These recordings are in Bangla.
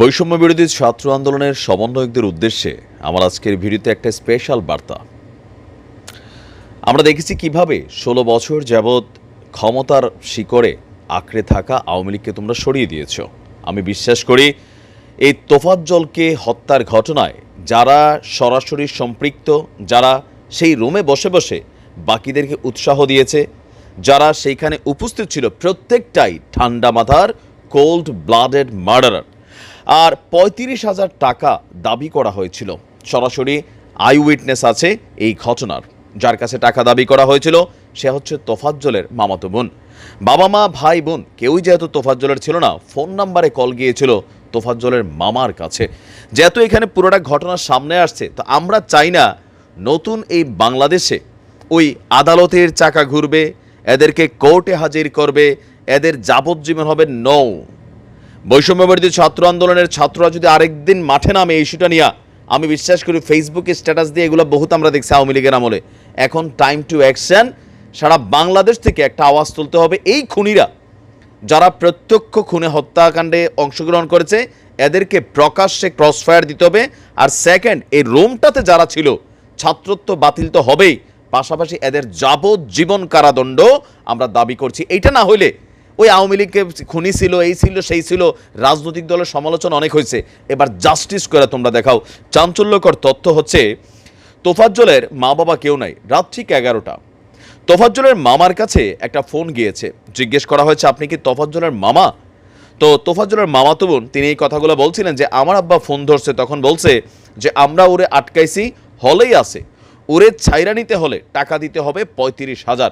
বৈষম্য বিরোধী ছাত্র আন্দোলনের সমন্বয়কদের উদ্দেশ্যে আমার আজকের ভিডিওতে একটা স্পেশাল বার্তা। আমরা দেখেছি কীভাবে ষোলো বছর যাবৎ ক্ষমতার শিকড়ে আঁকড়ে থাকা আওয়ামী লীগকে তোমরা সরিয়ে দিয়েছ। আমি বিশ্বাস করি, এই তোফাজ্জলকে হত্যার ঘটনায় যারা সরাসরি সম্পৃক্ত, যারা সেই রুমে বসে বসে বাকিদেরকে উৎসাহ দিয়েছে, যারা সেইখানে উপস্থিত ছিল প্রত্যেকটাই ঠান্ডা মাথার কোল্ড ব্লাডেড মার্ডারার আর পঁয়ত্রিশ হাজার টাকা দাবি করা হয়েছিল। সরাসরি আই উইটনেস আছে এই ঘটনার। যার কাছে টাকা দাবি করা হয়েছিল, সে হচ্ছে তোফাজ্জলের মামাতো বোন। বাবা মা, ভাই বোন, কেউই যেহেতু তোফাজ্জলের ছিল না, ফোন নাম্বারে কল গিয়েছিল তোফাজ্জলের মামার কাছে। যেহেতু এখানে পুরোটা ঘটনা সামনে আসছে, তো আমরা চাই না নতুন এই বাংলাদেশে ওই আদালতের চাকা ঘুরবে, এদেরকে কোর্টে হাজির করবে, এদের যাবজ্জীবন হবে নৌ। বৈষম্যবর্তী ছাত্র আন্দোলনের ছাত্ররা যদি আরেকদিন মাঠে নামে ইস্যুটা নিয়ে, আমি বিশ্বাস করি ফেসবুকে স্ট্যাটাস দিয়ে এগুলো বহুত আমরা দেখছি আওয়ামী লীগের আমলে। এখন টাইম টু অ্যাকশন সারা বাংলাদেশ থেকে একটা আওয়াজ তুলতে হবে। এই খুনিরা যারা প্রত্যক্ষ খুনে হত্যাকাণ্ডে অংশগ্রহণ করেছে, এদেরকে প্রকাশ্যে ক্রসফায়ার দিতে হবে। আর সেকেন্ড এই রুমটাতে যারা ছিল, ছাত্রত্ব বাতিল তো হবেই। পাশাপাশি এদের যাবজ্জীবন কারাদণ্ড আমরা দাবি করছি। এইটা না হইলে ওই আওয়ামী লীগকে খুনি ছিল, এই ছিল, সেই ছিল। রাজনৈতিক দলের সমালোচনা অনেক হয়েছে। এবার জাস্টিস করে তোমরা দেখাও। চাঞ্চল্যকর তথ্য হচ্ছে, তোফাজ্জলের মা বাবা কেউ নাই। রাত ঠিক এগারোটা। তোফাজ্জলের মামার কাছে একটা ফোন গিয়েছে। জিজ্ঞেস করা হয়েছে, আপনি কি তোফাজ্জলের মামা? তো তোফাজ্জলের মামা বোন, তিনি এই কথাগুলো বলছিলেন যে, আমার আব্বা ফোন ধরছে। তখন বলছে যে, আমরা ওরে আটকাইছি, হলেই আছে। ওরে ছাইরা নিতে হলে টাকা দিতে হবে পঁয়ত্রিশ হাজার।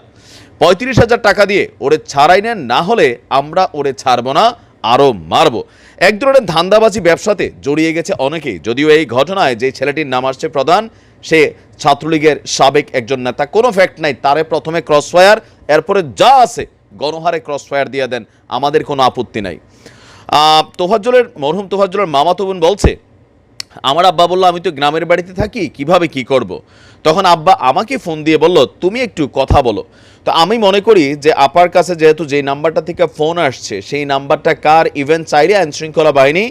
পঁয়ত্রিশ হাজার টাকা দিয়ে ওরে ছাড়াই নেন না হলে আমরা ওরে ছাড়বো না আরও মারবো। এক ধরনের ধান্দাবাজি ব্যবসাতে জড়িয়ে গেছে অনেকেই যদিও এই ঘটনায় যে ছেলেটির নাম আসছে প্রধান সে ছাত্রলীগের সাবেক একজন নেতা কোনো ফ্যাক্ট নাই তারে প্রথমে ক্রসফায়ার এরপরে যা আছে গণহারে ক্রসফায়ার দিয়ে দেন আমাদের কোনো আপত্তি নাই। আহ, তোফাজ্জলের মরহুম তোফাজ্জলের মামা বোন বলছে আমার আব্বা বলল, আমি তো গ্রামের বাড়িতে থাকি, কীভাবে কি করব। তখন আব্বা আমাকে ফোন দিয়ে বলল, তুমি একটু কথা বলো তো আমি মনে করি যে আপার কাছে যেহেতু যে নাম্বারটা থেকে ফোন আসছে, সেই নাম্বারটা কার ইভেন্ট চাইলে আইন শৃঙ্খলা বাহিনী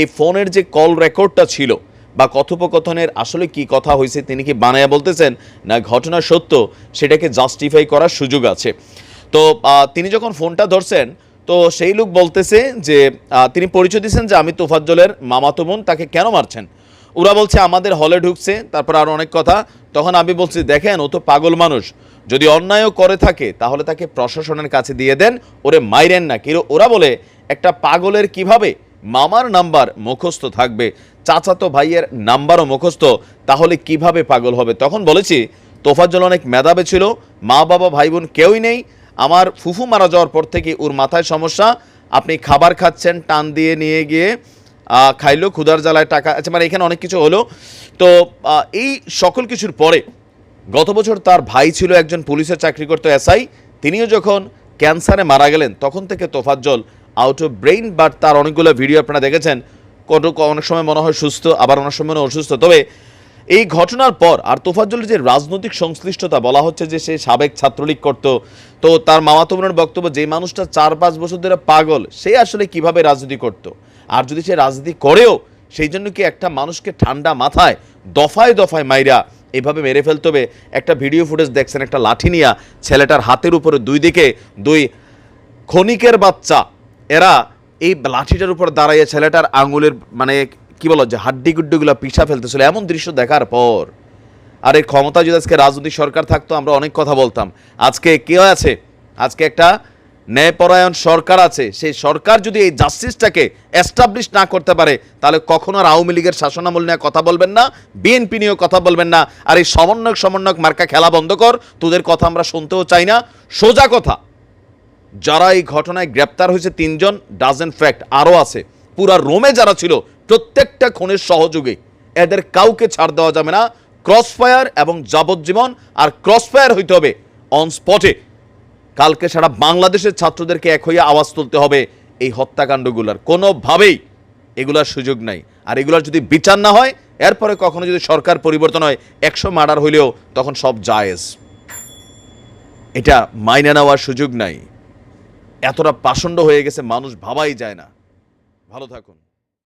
এই ফোনের যে কল রেকর্ডটা ছিল বা কথোপকথনের আসলে কি কথা হয়েছে তিনি কি বানায়া বলতেছেন না ঘটনা সত্য, সেটাকে জাস্টিফাই করার সুযোগ আছে তো তিনি যখন ফোনটা ধরছেন তো সেই লোক বলতেছে যে তিনি পরিচয় দিচ্ছেন যে আমি তোফাজ্জলের মামাতো বোন, তাকে কেন মারছেন? ওরা বলছে, আমাদের হলে ঢুকছে। তারপর আরও অনেক কথা। তখন আমি বলছি, দেখেন, ও তো পাগল মানুষ। যদি অন্যায়ও করে থাকে, তাহলে তাকে প্রশাসনের কাছে দিয়ে দেন। ওরে মাইরেন না কিরো ওরা বলে, একটা পাগলের কীভাবে? মামার নাম্বার মুখস্থ থাকবে। চাচাতো ভাইয়ের নাম্বারও মুখস্থ। তাহলে কীভাবে পাগল হবে? তখন বলেছি, তোফাজ্জল অনেক মেধাবে ছিল। মা বাবা ভাই বোন কেউই নেই। আমার ফুফু মারা যাওয়ার পর থেকে ওর মাথায় সমস্যা। আপনি খাবার খাচ্ছেন, টান দিয়ে নিয়ে গিয়ে খাইলো, ক্ষুধার জ্বালায় টাকা আচ্ছা মানে এখানে অনেক কিছু হলো। তো এই সকল কিছুর পরে গত বছর তার ভাই ছিল একজন পুলিশের চাকরি করতো এসআই। তিনিও যখন ক্যান্সারে মারা গেলেন, তখন থেকে Tofazzal out of brain but তার অনেকগুলো ভিডিও আপনারা দেখেছেন। কত, অনেক সময় মনে হয় সুস্থ, আবার অনেক সময় মনে অসুস্থ। তবে এই ঘটনার পর আর তোফাজ্জলের যে রাজনৈতিক সংশ্লিষ্টতা বলা হচ্ছে যে সে সাবেক ছাত্রলীগ করত, তো তার মামাতো বোনের বক্তব্য যে মানুষটা চার পাঁচ বছর ধরে পাগল, সে আসলে কীভাবে রাজনীতি করত? আর যদি সে রাজনীতি করেও, সেই জন্য কি একটা মানুষকে ঠান্ডা মাথায় দফায় দফায় মাইরা এভাবে মেরে ফেলতে একটা ভিডিও ফুটেজ দেখছেন, একটা লাঠি নিয়া ছেলেটার হাতের উপরে দুই দিকে দুই ক্ষণিকের বাচ্চা, এরা এই লাঠিটার উপর দাঁড়াইয়ে ছেলেটার আঙুলের মানে কি বলো যে হাড্ডি গুড্ডিগুলো পিছা ফেলতেছিল? এমন দৃশ্য দেখার পর। আর এই ক্ষমতা যদি আজকে রাজনৈতিক সরকার থাকতো, আমরা অনেক কথা বলতাম। আজকে কে আছে? আজকে একটা ন্যায়পরায়ণ সরকার আছে। সেই সরকার যদি এই জাস্টিসটাকে এস্টাবলিশ না করতে পারে, তাহলে কখনো আর আওয়ামী লীগের শাসনামল নিয়ে কথা বলবেন না বিএনপি নিয়েও কথা বলবেন না। আর এই সমন্বয়ক সমন্বয়ক মার্কা খেলা বন্ধ কর, তোদের কথা আমরা শুনতেও চাই না। সোজা কথা, যারা এই ঘটনায় গ্রেপ্তার হয়েছে তিনজন ডাজেন ফ্যাক্ট আরও আছে। পুরা রোমে যারা ছিল প্রত্যেকটা খুনের সহযোগে। এদের কাউকে ছাড় দেওয়া যাবে না। ক্রসফায়ার এবং যাবজ্জীবন আর ক্রসফায়ার হইতে হবে অন স্পটে কালকে সারা বাংলাদেশের ছাত্রদেরকে এক হইয়া আওয়াজ তুলতে হবে এই হত্যাকাণ্ডগুলোর। কোনোভাবেই এগুলার সুযোগ নাই। আর এগুলার যদি বিচার না হয়, এরপরে কখনো যদি সরকার পরিবর্তন হয়, একশো মার্ডার হইলেও তখন সব জায়েজ। এটা মাইনে নেওয়ার সুযোগ নাই। এতটা পাষণ্ড হয়ে গেছে, মানুষ ভাবাই যায় না। ভালো থাকুন।